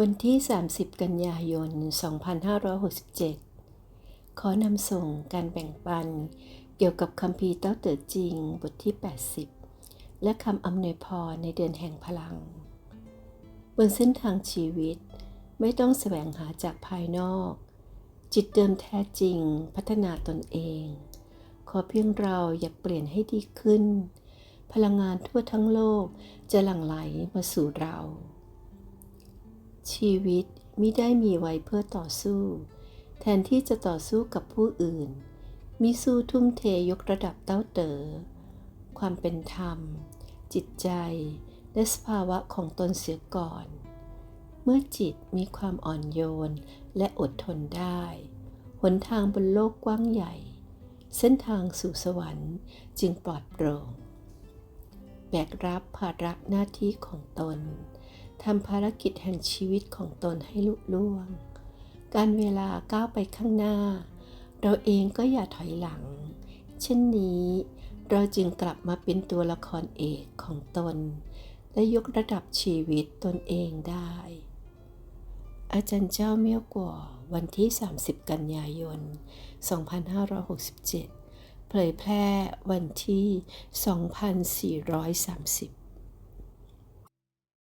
วันที่ 30 กันยายน 2567 ขอนำส่งการแบ่งปัน เกี่ยวกับคัมภีเต้าเต๋อจริง บทที่ 80 และคำอำนวยพรในเดือนแห่งพลัง บนเส้นทางชีวิตไม่ต้องแสวงหาจากภายนอก จิตเดิมแท้จริงพัฒนาตนเอง ขอเพียงเราอยากเปลี่ยนให้ดีขึ้น พลังงานทั่วทั้งโลกจะหลั่งไหลมาสู่เรา ชีวิตมิได้มีไว้เพื่อต่อสู้ แทนที่จะต่อสู้กับผู้อื่น มิสู้ทุ่มเทยกระดับเต้าเต๋อ ความเป็นธรรม จิตใจ และสภาวะของตนเสียก่อน เมื่อจิตมีความอ่อนโยนและอดทนได้ หนทางบนโลกกว้างใหญ่ เส้นทางสู่สวรรค์จึงปลอดโปร่ง แบกรับภาระหน้าที่ของตน ทำภารกิจแห่งชีวิตของตนให้ลุล่วง การเวลาก้าวไปข้างหน้า เราเองก็อย่าถอยหลัง เช่นนี้ เราจึงกลับมาเป็นตัวละครเอกของตน และยกระดับชีวิตตนเองได้ อาจารย์เจ้าเมี่ยวกัววันที่ 30 กันยายน 2567 เผยแพร่วันที่ 2430